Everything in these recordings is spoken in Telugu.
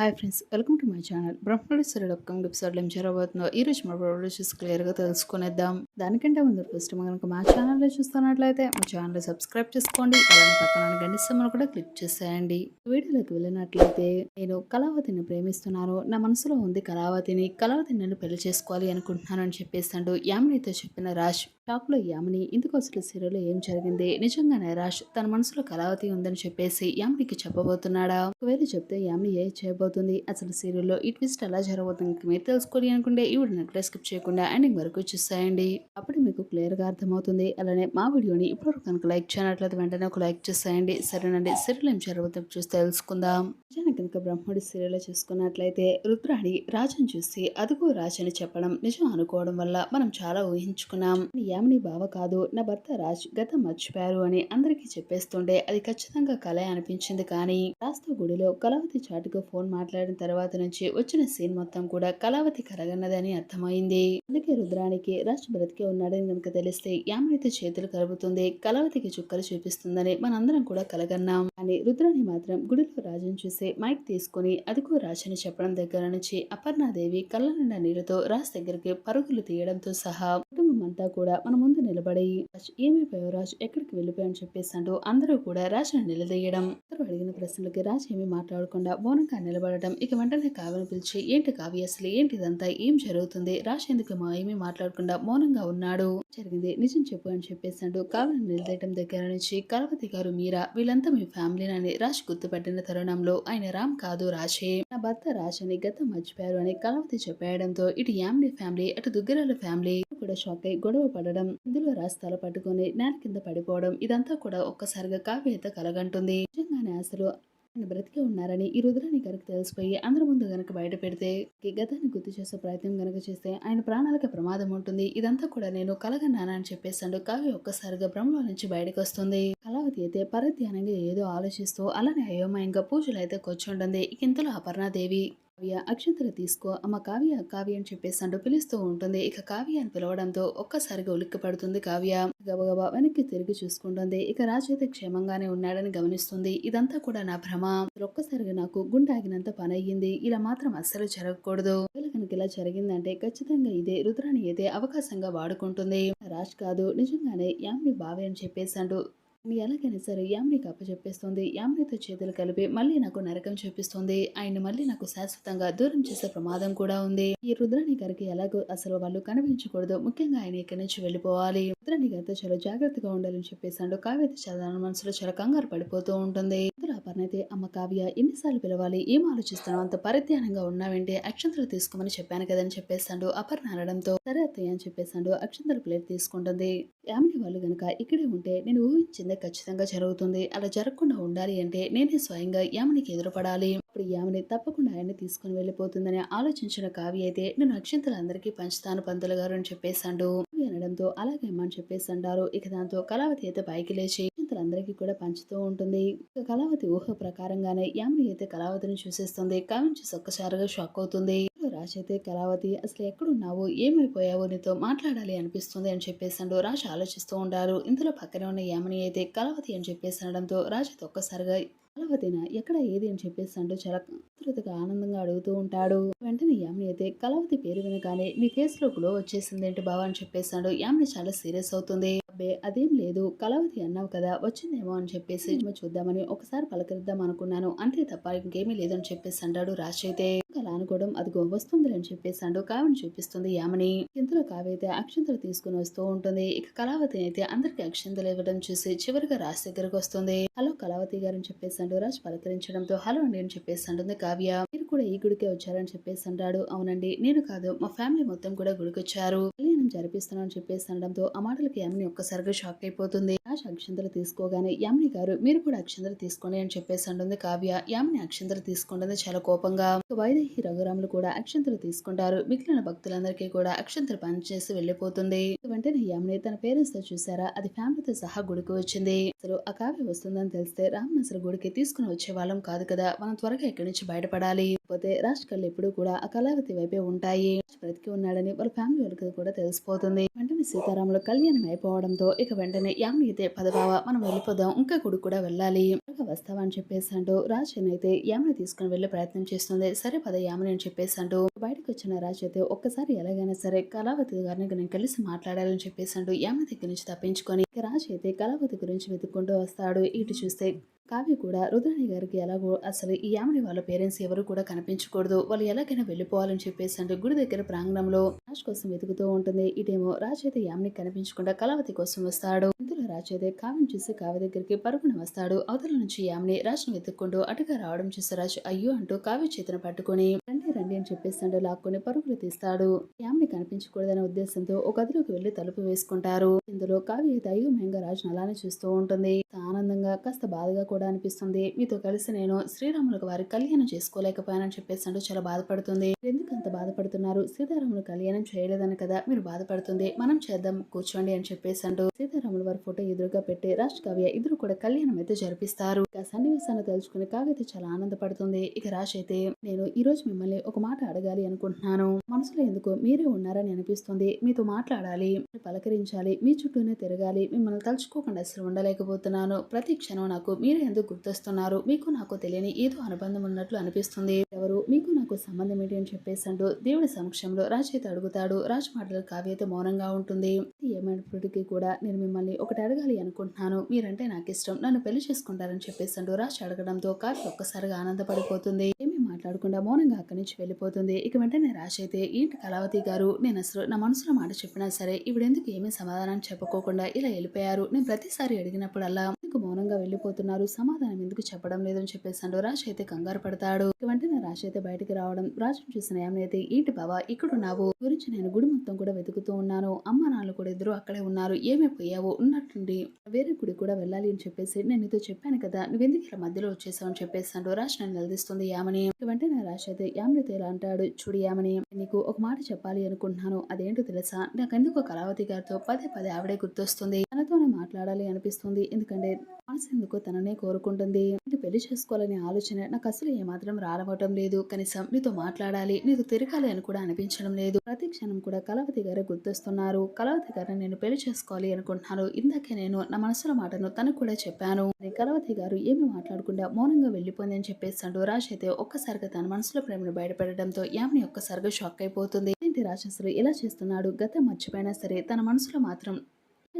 Hi friends welcome to my channel బ్రహ్మేశ్వరుడు upcoming ఎపిసోడ్లో ఏం జరగబోతుందో ఈ రోజు మా ప్రొడ్యూసర్స్ క్లియర్గా తెలుసుకునేద్దాం. దానికంటే ముందు ఫస్ట్ కనుక మా ఛానల్లో చూస్తున్నట్లయితే మా ఛానల్ సబ్స్క్రైబ్ చేసుకోండి. అలానే పక్కన ఉన్న కూడా క్లిక్ చేసేయండి. వీడియోలోకి వెళ్ళినట్లయితే నేను కళావతిని ప్రేమిస్తున్నాను. నా మనసులో ఉంది కళావతిని. కళావతిని నేను పెళ్ళి చేసుకోవాలి అనుకుంటున్నాను అని చెప్పేస్తాడు యామినితో చెప్పిన రాజ్ షాక్లో యామిని ఇందుకు అసలు సీరియల్లో ఏం జరిగింది? నిజంగానే రాజ్ తన మనసులో కళావతి ఉందని చెప్పేసి యామినికి చెప్పబోతున్నాడా? ఒకవేళ చెప్తే యామిని ఏ చేయబోతుంది? అసలు సీరియల్లో ఈ ట్విస్ట్ ఎలా జరగబోతుంది? మీరు తెలుసుకోవాలి అనుకుంటే ఈ వీడియో ఎక్కడ స్కిప్ చేయకుండా ఎండింగ్ వరకు చూసేయండి. అప్పుడు మీకు క్లియర్గా అర్థమవుతుంది. అలానే మా వీడియోని ఇప్పుడు కనుక లైక్ చేయనట్లయితే వెంటనే ఒక లైక్ చేసేయండి. సరేనండి. సీరియల్ ఏం జరగబోతుంది చూసి తెలుసుకుందాం. నిజానికి కనుక బ్రహ్మడి సీరియల్ చూసుకున్నట్లయితే రుద్రాణి రాజుని చూసి అదుగో రాజు అని చెప్పడం నిజం అనుకోవడం వల్ల మనం చాలా ఊహించుకున్నాం. యామిని బావ కాదు నా భర్త రాజ్ గత మర్చిపోయారు అని అందరికీ చెప్పేస్తుండే అది ఖచ్చితంగా కలే అనిపించింది కానీ రాస్తా గుడిలో కళావతి చాటుగా ఫోన్ మాట్లాడిన తర్వాత నుంచి వచ్చిన సీన్ మొత్తం కూడా కళావతి కలగన్నదని అర్థమైంది. అందుకే రుద్రానికి రాజ్ బ్రతికే ఉన్నాడని కనుక తెలిస్తే యామినితో చేతులు కలుపుతుంది కళావతికి చుక్కలు చూపిస్తుందని మనందరం కూడా కలగన్నాం. కానీ రుద్రాని మాత్రం గుడిలో రాజుని చూసి మైక్ తీసుకుని అదిగో అని చెప్పడం దగ్గర నుంచి అపర్ణాదేవి కళ్ళ నిండా నీళ్ళతో రాజ్ దగ్గరికి పరుగులు తీయడంతో సహా అంతా కూడా మన ముందు నిలబడి రాజ్ ఏమైపోయావు రాజు? ఎక్కడికి వెళ్ళిపోయాని చెప్పేసి అంటూ అందరూ కూడా రాజును నిలదీయడం అందరూ అడిగిన ప్రశ్నలకి రాజు ఏమీ మాట్లాడకుండా మౌనంగా నిలబడటం ఇక వెంటనే కావ్యను పిలిచి ఏంటి కావ్య అసలు? ఏంటి ఇదంతా? ఏం జరుగుతుంది? రాజు ఎందుకు మా ఏమీ మాట్లాడకుండా మౌనంగా ఉన్నాడు? జరిగింది? నిజం చెప్పు అని చెప్పేసి అంటూ కావ్యను నిలదీయడం దగ్గర నుంచి కలవతి గారు మీరా? వీళ్ళంతా మీ ఫ్యామిలీనని రాజు గుర్తుపట్టిన తరుణంలో ఆయన రామ్ కాదు రాజే. నా భర్త రాజని గతం మర్చిపోయారు అని కలవతి చెప్పేయడంతో ఇటు యామిని ఫ్యామిలీ అటు దుగ్గరాల ఫ్యామిలీ కూడా షాక్ అయి గొడవ పడడం ఇందులో రాజ్ తల పట్టుకొని నేల కింద పడిపోవడం ఇదంతా కూడా ఒక్కసారిగా కావ్యత కలగంటుంది. నిజంగానే అసలు ఆయన బ్రతికే ఉన్నారని ఈ రుద్రాన్ని కనుక తెలిసిపోయి అందరి ముందు గనక బయట పెడితే గతాన్ని గుర్తు చేసే ప్రయత్నం గనక చేస్తే ఆయన ప్రాణాలకు ప్రమాదం ఉంటుంది. ఇదంతా కూడా నేను కలగన్నానా అని చెప్పేసాడు కావ్య ఒక్కసారిగా బ్రహ్మలో నుంచి బయటకు వస్తుంది. కళావతి అయితే పరధ్యానంగా ఏదో ఆలోచిస్తూ అలానే అయోమయంగా పూజలు అయితే కూర్చుంటుంది. ఇంతలో అపర్ణాదేవి కావ్య అక్షంతలు తీసుకో అమ్మ కావ్య కావ్య అని చెప్పేసి పిలుస్తూ ఉంటుంది. ఇక కావ్య అని పిలవడంతో ఒక్కసారిగా ఉలిక్కి పడుతుంది కావ్య గబగబా వెనక్కి తిరిగి చూసుకుంటుంది. ఇక రాజు అయితే క్షేమంగానే ఉన్నాడని గమనిస్తుంది. ఇదంతా కూడా నా భ్రమ. ఒక్కసారిగా నాకు గుండాగినంత పని అయ్యింది ఇలా మాత్రం అస్సలు జరగకూడదు. కనుక ఇలా జరిగిందంటే ఖచ్చితంగా ఇదే రుద్రాణి అయితే అవకాశంగా వాడుకుంటుంది. రాజ్ కాదు నిజంగానే యామ్ని బావే అని చెప్పేసాడు నీ ఎలాగైనా సరే యామినికి అప్పచెప్పేస్తుంది యామినితో చేతులు కలిపి మళ్ళీ నాకు నరకం చూపిస్తుంది. ఆయన మళ్ళీ నాకు శాశ్వతంగా దూరం చేసే ప్రమాదం కూడా ఉంది. ఈ రుద్రాణి గారికి ఎలాగో అసలు వాళ్ళు కనిపించకూడదు. ముఖ్యంగా ఆయన ఇక్కడి నుంచి వెళ్ళిపోవాలి. రుద్రాణి గారితో చాలా జాగ్రత్తగా ఉండాలని చెప్పేసాడు కావ్య చాలా మనసులో చాలా కంగారు పడిపోతూ ఉంటుంది. ఇందులో అమ్మ కావ్య ఎన్నిసార్లు పిలవాలి? ఏం ఆలోచిస్తున్నావు? అంత పరిధ్యానంగా ఉన్నావంటే? అక్షంతలు తీసుకోమని చెప్పాను కదని చెప్పేసాడు అపర్ణ అనడంతో. సరే అత్తయ్య అని చెప్పేసాడు అక్షంతల ప్లేట్ తీసుకుంటుంది. యామిని వాళ్ళు గనక ఇక్కడే ఉంటే నేను ఊహించింది ఖచ్చితంగా జరుగుతుంది. అలా జరగకుండా ఉండాలి అంటే నేనే స్వయంగా యామునికి ఎదురుపడాలి. అప్పుడు యామిని తప్పకుండా ఆయన్ని తీసుకుని వెళ్ళిపోతుందని ఆలోచించిన కావి అయితే నేను అక్షంతలు అందరికీ పంచుతాను పంతులు గారు అని చెప్పేశాడు. అనడంతో అలాగే అని చెప్పేసి అంటారు ఇక దాంతో కళావతి అయితే పైకి లేచి అక్షంతలందరికీ కూడా పంచుతూ ఉంటుంది. ఇక కళావతి ఊహ ప్రకారంగానే యామిని అయితే కళావతిని చూసేస్తుంది. కావించి ఒక్కసారిగా షాక్ అవుతుంది. రాజ్ అయితే కళావతి అసలు ఎక్కడున్నావు? ఏమైపోయావు? నీతో మాట్లాడాలి అనిపిస్తుంది అని చెప్పేసాడు రాజ్ ఆలోచిస్తూ ఉంటారు ఇందులో పక్కనే ఉన్న యామని అయితే కళావతి అని చెప్పేసి అనడంతో రాజ్ ఒక్కసారిగా కళావతిన ఎక్కడ ఏది అని చెప్పేసి అంటూ చాలా ఆతృతగా ఆనందంగా అడుగుతూ ఉంటాడు. వెంటనే యామిని అయితే కళావతి పేరు వినగానే నీ ఫేస్లో గ్లో వచ్చేసింది ఏంటి బావా అని చెప్పేసాడు యామిని చాలా సీరియస్ అవుతుంది. అబ్బే అదేం లేదు. కళావతి అన్నావు కదా వచ్చిందేమో అని చెప్పేసి "ఏమో చూద్దామని ఒకసారి పలకరిద్దాం అనుకున్నాను. అంతే తప్ప ఇంకేమీ లేదని చెప్పేసి అంటాడు రాజ్ అయితే. అలా అనుకోవడం అదిగో వస్తుంది అని చెప్పేసాడు కావ్యని చూపిస్తుంది యామని. ఇంతలో కావ్య అయితే అక్షంతలు తీసుకుని వస్తూ ఉంటుంది. ఇక కళావతి అయితే అందరికి అక్షంతలు ఇవ్వడం చూసి చివరిగా రాజ్ దగ్గరకు వస్తుంది. హలో కళావతి గారు అని చెప్పేసాడు రాజ్ పలకరించడంతో హలో అండి అని చెప్పేసి అంటుంది కావ్య. మీరు కూడా ఈ గుడికే వచ్చారని చెప్పేసి అంటాడు అవునండి. నేను కాదు మా ఫ్యామిలీ మొత్తం కూడా గుడికి వచ్చారు కళ్యాణం జరిపిస్తున్నాను అని చెప్పేసి అనడంతో ఆ మాటలకి ఆమెని ఒక్కసారిగా షాక్ అయిపోతుంది. రాజ్ అక్షంతలు తీసుకోగానే యామిని గారు మీరు కూడా అక్షంతలు తీసుకోండి అని చెప్పేసి అంటుంది కావ్య. యామిని అక్షంతలు తీసుకుంటుంది చాలా కోపంగా వైదేహి రఘురాములు కూడా అక్షంతలు తీసుకుంటారు. మిగిలిన భక్తులందరికీ కూడా అక్షంతలు పనిచేసి వెళ్ళిపోతుంది. వెంటనే యామిని తన పేరెంట్స్తో చూసారా అది ఫ్యామిలీతో సహా గుడికి వచ్చింది. అసలు ఆ కావ్య వస్తుందని తెలిస్తే రామ్ అసలు గుడికి తీసుకుని వచ్చే వాళ్ళం కాదు కదా. మనం త్వరగా ఇక్కడి నుంచి బయటపడాలి. పోతే రాజ్ కళ్ళు ఎప్పుడూ కూడా ఆ కళావతి వైపే ఉంటాయి. బ్రతికి ఉన్నాడని వాళ్ళ ఫ్యామిలీ వాళ్ళకి కూడా తెలిసిపోతుంది. వెంటనే సీతారాములు కళ్యాణం అయిపోవడంతో ఇక వెంటనే యామిని అయితే పదబావ మనం వెళ్ళిపోదాం. ఇంకా కొడుకు కూడా వెళ్ళాలి. వస్తావా అని చెప్పేసాడు రాజన్ అయితే యామని తీసుకుని వెళ్ళే ప్రయత్నం చేస్తుంది. సరే పద యామని అని చెప్పేసాడు బయటకు వచ్చిన రాజు అయితే ఒక్కసారి ఎలాగైనా సరే కళావతి గారిని నేను కలిసి మాట్లాడాలని చెప్పేసాడు అంటూ యామ దగ్గర నుంచి తప్పించుకొని ఇక రాజు అయితే కళావతి గురించి వెతుక్కుంటూ వస్తాడు. ఇటు చూస్తే కావ్య కూడా రుద్రాణి గారికి ఎలాగో అసలు ఈ ఆమెని వాళ్ళ పేరెంట్స్ ఎవరు కూడా కనిపించకూడదు. వాళ్ళు ఎలాగైనా వెళ్ళిపోవాలని చెప్పేసి అంటే గుడి దగ్గర ప్రాంగణంలో రాజ్ కోసం వెతుకుతూ ఉంటుంది. ఇటేమో రాజ్ అయితే యామని కనిపించకుండా కళావతి కోసం వస్తాడు. ఇందులో రాజ్ అయితే కావ్యం చూసి కావ్య దగ్గరికి పరుగున వస్తాడు. అవతల నుంచి యామిని రాజ్ను వెతుక్కుంటూ అటుగా రావడం చూసి రాజ్ అయ్యో అంటూ కావ్య చేతిని పట్టుకొని రండి రండి అని చెప్పేస్తాడు లాక్కొని పరుగులు తీస్తాడు. యామని కనిపించకూడదనే ఉద్దేశంతో ఒక గదిలోకి వెళ్ళి తలుపు వేసుకుంటారు. ఇందులో కావ్య అయితే అయోమయంగా రాజును అలానే చూస్తూ ఉంటుంది. ఆనందంగా కాస్త బాధగా కూడా అనిపిస్తుంది. మీతో కలిసి నేను శ్రీరాములకు వారి కళ్యాణం చేసుకోలేకపోయానని చెప్పేసి అంటూ చాలా బాధపడుతుంది. ఎందుకు అంత బాధపడుతున్నారు? సీతారాములు కళ్యాణం చేయలేదని కదా మీరు బాధపడుతుంది? మనం చేద్దాం కూర్చోండి అని చెప్పేసి అంటూ సీతారాములు వారి ఫోటో ఎదురుగా పెట్టి రాజ్ కావ్య ఇద్దరు కూడా కళ్యాణం అయితే జరిపిస్తారు. ఇక సన్నివేశాన్ని తెలుసుకుని కావ్య అయితే చాలా ఆనందపడుతుంది. ఇక రాజ్ అయితే నేను ఈ రోజు మిమ్మల్ని ఒక మాట అడగాలి అనుకుంటున్నాను. మనసులో ఎందుకు మీరే ఉన్నారని అనిపిస్తుంది. మీతో మాట్లాడాలి పలకరించాలి మీ చుట్టూనే తిరగాలి మిమ్మల్ని తలుచుకోకుండా అసలు ఉండలేకపోతున్నాను. ప్రతి క్షణం నాకు మీరే ఎందుకు గుర్తొస్తున్నారు? మీకు నాకు తెలియని ఏదో అనుబంధం ఉన్నట్లు అనిపిస్తుంది. ఎవరు? మీకు నాకు సంబంధం ఏంటి అని చెప్పేసి అంటూ దేవుడి సమక్షంలో రాజ్ అయితే అడుగుతాడు. రాజ్ మాటలు కావ్య అయితే మౌనంగా ఉంటుంది. ఏమైనప్పటికీ కూడా నేను మిమ్మల్ని ఒకటి అడగాలి అనుకుంటున్నాను. మీరంటే నాకు ఇష్టం నన్ను పెళ్ళి చేసుకుంటారని చెప్పేసి అంటూ రాజ్ అడగడంతో కావ్య ఒక్కసారిగా ఆనందపడిపోతుంది. ఏమీ మాట్లాడకుండా మౌనంగా అక్కడి నుంచి వెళ్ళిపోతుంది. ఇక వెంటనే రాజ్ అయితే ఏంటి కళావతి గారు? నేను అసలు నా మనసులో మాట చెప్పినా సరే ఇవిడెందుకు ఏమీ సమాధానం చెప్పుకోకుండా ఇలా వెళ్ళిపోయారు? నేను ప్రతిసారి అడిగినప్పుడల్లా ఎందుకు మౌనంగా వెళ్ళిపోతున్నారు? సమాధానం ఎందుకు చెప్పడం లేదని చెప్పేసి అంటూ అయితే కంగారు పడతాడు. వెంటనే రాజు అయితే బయటికి రావడం రాజును చూసిన యామిని అయితే ఏంటి బావా ఇక్కడున్నావు? గురించి నేను గుడి మొత్తం కూడా వెతుకుతూ ఉన్నాను. అమ్మ నాన్న కూడా ఇద్దరు అక్కడే ఉన్నారు. ఏమైపోయావు ఉన్నట్టుండి. వేరే గుడి కూడా వెళ్ళాలి అని చెప్పేసి నేను నీతో చెప్పాను కదా నువ్వెందుకు ఇలా మధ్యలో వచ్చేసావు అని చెప్పేసి అంటూ నన్ను నిలదీస్తుంది యామని. వెంటనే రాజు అయితే యామినితో ఇలా అంటాడు చూడు యామని నీకు ఒక మాట చెప్పాలి అనుకుంటున్నాను. అదేంటో తెలుసా? నాకెందుకు కళావతి గారితో పదే పదే ఆవిడే గుర్తొస్తుంది. తనతోనే మాట్లాడాలి అనిపిస్తుంది. ఎందుకంటే మనసు ఎందుకో తననే కోరుకుంటుంది? పెళ్ళి చేసుకోవాలనే ఆలోచన నాకు అసలు ఏమాత్రం రాలవటం లేదు. కనీసం నీతో మాట్లాడాలి. నీతో తిరగాలి అని కూడా అనిపించడం లేదు. ప్రతి క్షణం కూడా కళావతి గారే గుర్తొస్తున్నారు. కళావతి గారిని నేను పెళ్ళి చేసుకోవాలి అనుకుంటున్నాను. ఇందాకే నేను నా మనసులో మాటను తనకు కూడా చెప్పాను. కానీ కళావతి గారు ఏమి మాట్లాడకుండా మౌనంగా వెళ్ళిపోయింది అని చెప్పేసాడు రాజ్ అయితే ఒక్కసారిగా తన మనసులో ప్రేమను బయటపెట్టడంతో యామిని ఒక్కసారిగా షాక్ అయిపోతుంది. ఏంటి రాజ్ అసలు ఇలా చేస్తున్నాడు? గత మర్చిపోయినా సరే తన మనసులో మాత్రం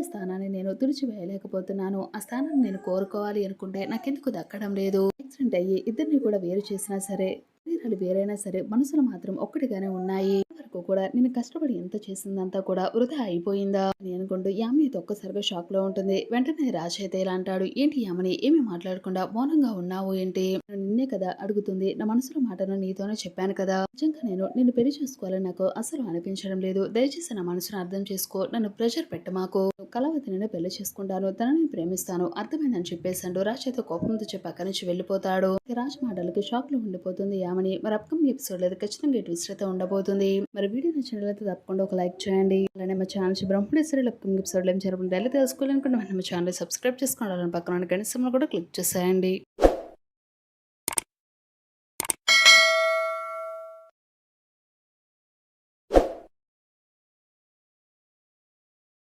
స్థానాన్ని నేను తుడిచివేయలేకపోతున్నాను. ఆ స్థానాన్ని నేను కోరుకోవాలి అనుకుంటే నాకెందుకు దక్కడం లేదు? యాక్సిడెంట్ అయ్యి ఇద్దరిని కూడా వేరు చేసినా సరే శరీరాలు వేరైనా సరే మనసులు మాత్రం ఒక్కటిగానే ఉన్నాయి. వరకు కూడా నేను కష్టపడి ఎంత చేసిందంతా కూడా వృధా అయిపోయిందా అని అనుకుంటూ యామిని అయితే ఒక్కసారిగా షాక్లో ఉంటుంది. వెంటనే రాజ్ అయితే ఇలా అంటాడు ఏంటి యామిని ఏమీ మాట్లాడకుండా మౌనంగా ఉన్నావు ఏంటి? నిన్నే కదా అడుగుతుంది నా మనసులో మాటను నీతోనే చెప్పాను కదా. నిజంగా నేను నిన్ను పెళ్ళి చేసుకోవాలని నాకు అసలు అనిపించడం లేదు. దయచేసి నా మనసును అర్థం చేసుకో నన్ను ప్రెషర్ పెట్టమాకు కళావతిని నేను పెళ్ళి చేసుకుంటాను తనని ప్రేమిస్తాను. అర్థమైందని చెప్పేశాడు రాజ్ అయితే కోపంతో చెప్పి అక్కడి నుంచి వెళ్ళిపోతాడు. రాజ్ మాటలకి షాక్లో ఉండిపోతుంది యామని. మరి అప్కమింగ్ ఎపిసోడ్ అయితే ఖచ్చితంగా ట్విస్ట్ అయితే ఉండబోతుంది. మరి వీడియో నచ్చినట్లయితే తప్పకుండా ఒక లైక్ చేయండి. అలానే మా ఛానల్ బ్రహ్మణేశ్వరి అప్కమింగ్ ఎపిసోడ్ ఏం జరగడం డైలీ తెలుసుకోవాలనుకుంటే మన ఛానల్ సబ్స్క్రైబ్ చేసుకోవాలని పక్కన గణితంలో కూడా క్లిక్ చేసేయండి.